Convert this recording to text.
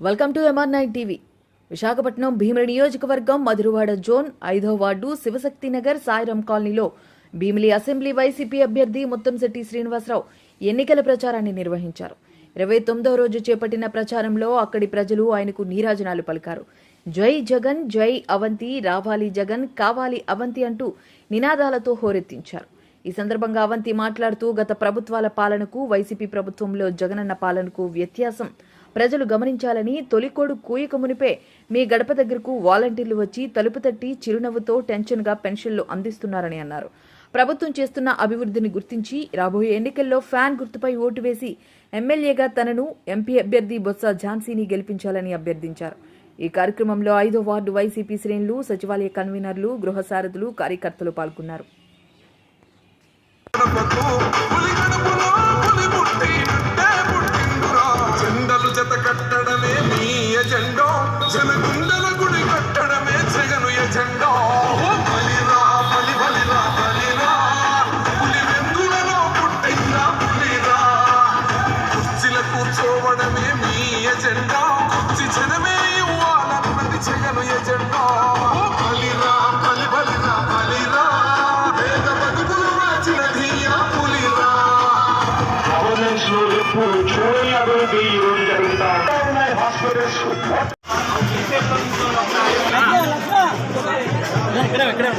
Welcome to MR night TV. Visakhapatnam Bheemili నియోజకవర్గం Madhurawada zone ఐదో ward Shivashakti Nagar Sairam కాలనీలో భీమిలి అసెంబ్లీ వైసీపీ అభ్యర్థి ముత్తంశెట్టి శ్రీనివాసరావు ఎన్నికల ప్రచారాన్ని నిర్వహించారు. ఇరవై తొమ్మిదో రోజు చేపట్టిన ప్రచారంలో అక్కడి ప్రజలు ఆయనకు నీరాజనాలు పలికారు. జై జగన్ జై అవంతి రావాలి జగన్ కావాలి అవంతి అంటూ నినాదాలతో హోరెత్తించారు. ఈ సందర్భంగా అవంతి మాట్లాడుతూ గత ప్రభుత్వాల పాలనకు వైసీపీ ప్రభుత్వంలో జగనన్న పాలనకు వ్యత్యాసం ప్రజలు గమనించాలని తొలికోడు కూయక మునిపే మీ గడప దగ్గరకు వాలంటీర్లు వచ్చి తలుపు తట్టి చిరునవ్వుతో టెన్షన్గా పెన్షన్లు అందిస్తున్నారని అన్నారు. ప్రభుత్వం చేస్తున్న అభివృద్ధిని గుర్తించి రాబోయే ఎన్నికల్లో ఫ్యాన్ గుర్తుపై ఓటు వేసి ఎమ్మెల్యేగా తనను ఎంపీ అభ్యర్థి బొత్స ఝాన్సీని గెలిపించాలని అభ్యర్థించారు. ఈ కార్యక్రమంలో ఐదో వార్డు వైసీపీ శ్రేణులు సచివాలయ కన్వీనర్లు గృహ సారథులు కార్యకర్తలు పాల్గొన్నారు. కట్టడమే మీ ఎజెండో. జనగుండల గుడి కట్టడమే జగను ఎజెండో. బలిరా బలి బలిరా. బలిరా పులి వెందులలో పుట్టిందా పులిరా. కుర్చీల కూర్చోవడమే మీ ఎజెండా. కుర్చీ జనమే ఇవ్వాలన్నది జగను ఎజెండా. బలిరా బలి బలిరా. బలిరా వేద బతుకులు రాచిన ధీయా పులిరా. ఎప్పుడు ఇక్కడ ఇక్కడే.